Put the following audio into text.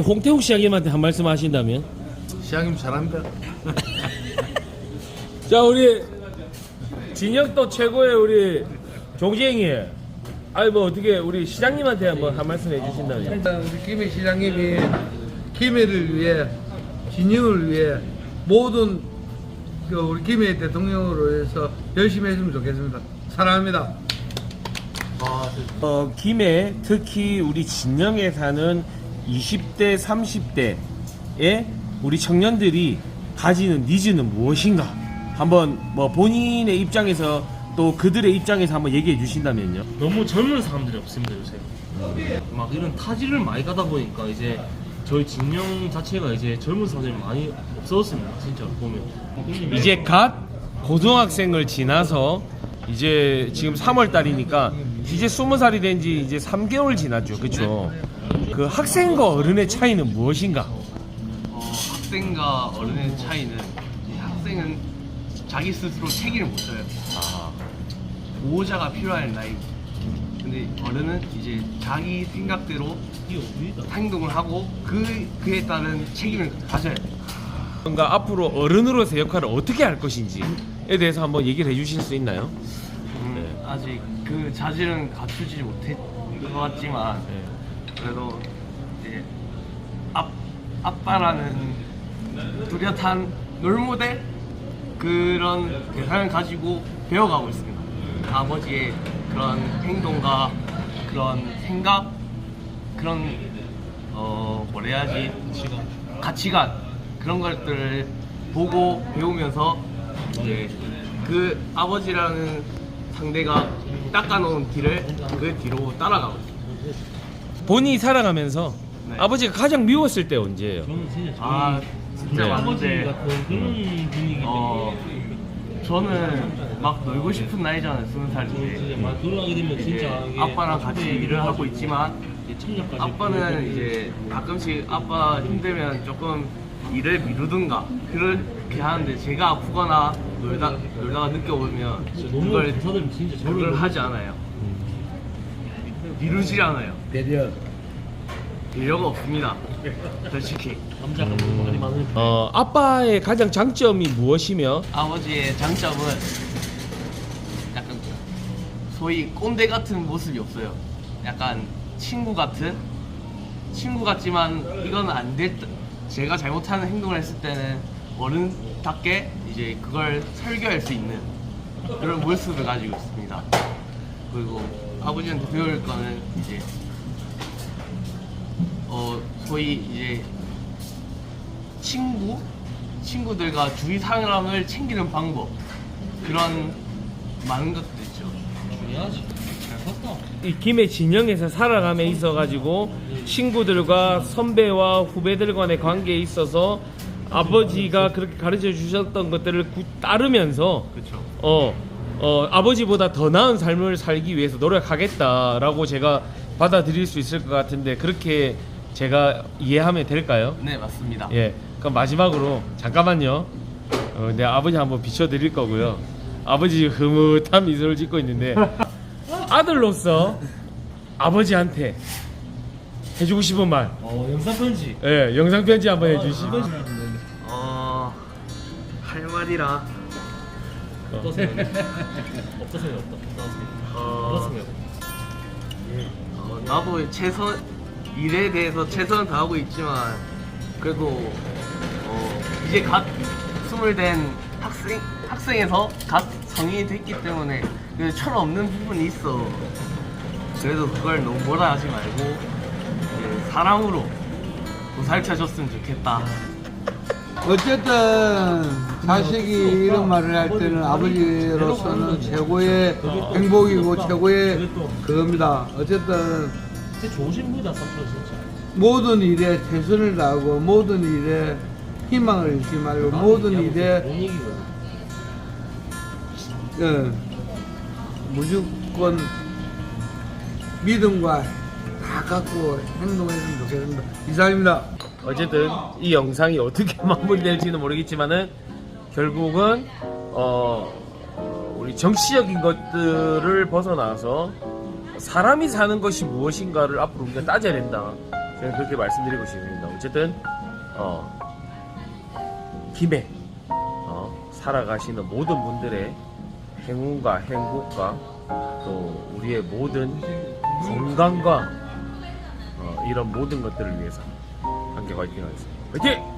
홍태욱 시장님한테 한 말씀 하신다면? 시장님 잘합니다. 자 우리 진혁도 최고의 우리 종지행이 아니 뭐 어떻게 우리 시장님한테 한번 한 말씀 해주신다면 일단 우리 김해 시장님이 김해를 위해 진영을 위해 모든 그 우리 김해 대통령으로 해서 열심히 했으면 좋겠습니다. 사랑합니다. 어, 김해 특히 우리 진영에 사는 20대 30대의 우리 청년들이 가지는 니즈는 무엇인가 한번 뭐 본인의 입장에서 또 그들의 입장에서 한번 얘기해 주신다면요 너무 젊은 사람들이 없습니다 요새 막 이런 타지를 많이 가다 보니까 이제 저희 진영 자체가 이제 젊은 사람들이 많이 없어졌습니다 진짜 보면 이제 갓 고등학생을 지나서 이제 지금 3월 달이니까 이제 20살이 된 지 이제 3개월 지났죠. 그렇죠? 그 학생과 어른의 차이는 무엇인가? 어, 학생과 어른의 차이는 학생은 자기 스스로 책임을 못 져요. 보호자가 필요할 나이. 근데 어른은 이제 자기 생각대로 행동을 하고 그 그에 따른 책임을 가져야 돼요. 그러니까 앞으로 어른으로서 역할을 어떻게 할 것인지에 대해서 한번 얘기를 해 주실 수 있나요? 음, 아직 그 자질은 갖추지 못했 것 같지만 네. 그래도 아, 아빠라는 뚜렷한 롤모델 그런 대상을 가지고 배워가고 있습니다. 아버지의 그런 행동과 그런 생각 그런 어 뭐라 해야지 가치관 그런 것들을 보고 배우면서 이제 그 아버지라는 상대가 닦아놓은 길을 그 뒤로 따라가고 있습니다. 본인이 살아가면서 네. 아버지가 가장 미웠을 때 언제예요? 저는 진짜 아 진짜 네. 아버지 많은데 같은 그런 분위기인데 어 저는 막 놀고 싶은 나이잖아요 스무 진짜 살인데 막 돌아가게 되면 이제 진짜 이게 아빠랑 같이 일을 하고 있지만 이제 참여까지 아빠는 이제 가끔씩 아빠 힘들면 조금 일을 미루든가 그렇게 하는데 제가 아프거나 놀다 놀다가 늦게 오면 진짜 너무 그걸 진짜 그걸 저를 하지 않아요. 미루지 않아요. 배려. 미려가 없습니다. 솔직히 남자가 너무 많이 많으니까 어, 아빠의 가장 장점이 무엇이며 아버지의 장점은 약간 소위 꼰대 같은 모습이 없어요. 약간 친구 같은 친구 같지만 이건 안 될 제가 잘못하는 행동을 했을 때는 어른답게 이제 그걸 설교할 수 있는 그런 모습을 가지고 있습니다. 그리고 아버지한테 배울 거는 이제 어 소위 이제 친구 친구들과 주위 사람을 챙기는 방법 그런 많은 것도 있죠. 중요하지 잘 컸다 이 김해 진영에서 살아감에 있어 가지고 친구들과 선배와 후배들 간의 관계에 있어서 아버지가 그렇게 가르쳐 주셨던 것들을 구- 따르면서 그렇죠. 어, 어, 아버지보다 더 나은 삶을 살기 위해서 노력하겠다라고 제가 받아들일 수 있을 것 같은데 그렇게 제가 이해하면 될까요? 네 맞습니다. 예. 그럼 마지막으로 잠깐만요. 어, 내 아버지 한번 비춰드릴 거고요. 아버지 흐뭇한 미소를 짓고 있는데 아들로서 아버지한테 해주고 싶은 말, 어 영상 편지 예, 영상 편지 한번 해주시 고. 어, 할 말이라 어떠세요? 어떠세요? 어떠세요? 어, 어떠세요? 어, 나도 최선 일에 대해서 최선을 다하고 있지만 그래도 어, 이제 갓 스물 된 학생 학생에서 갓 성인이 됐기 때문에 그 철없는 부분이 있어. 그래도 그걸 너무 뭐라 하지 말고 이제 사랑으로 보살펴줬으면 좋겠다. 어쨌든 자식이 이런 말을 할 때는 아버지로서는 최고의 행복이고 최고의 그겁니다. 어쨌든 진짜 좋으신 분이다 삼촌 진짜 모든 일에 최선을 다하고 모든 일에 희망을 잃지 말고 모든 일에 못 이기거든 어, 무조건 믿음과 다 갖고 행동했으면 좋겠습니다. 이상입니다. 어쨌든 이 영상이 어떻게 마무리될지는 모르겠지만은 결국은 어 우리 정치적인 것들을 벗어나서 사람이 사는 것이 무엇인가를 앞으로 우리가 따져야 된다. 그냥 그렇게 말씀드리고 싶습니다. 어쨌든 어 김해 어, 살아가시는 모든 분들의 행운과 행복과 또 우리의 모든 건강과 어, 이런 모든 것들을 위해서 함께 화이팅 하겠습니다. 화이팅!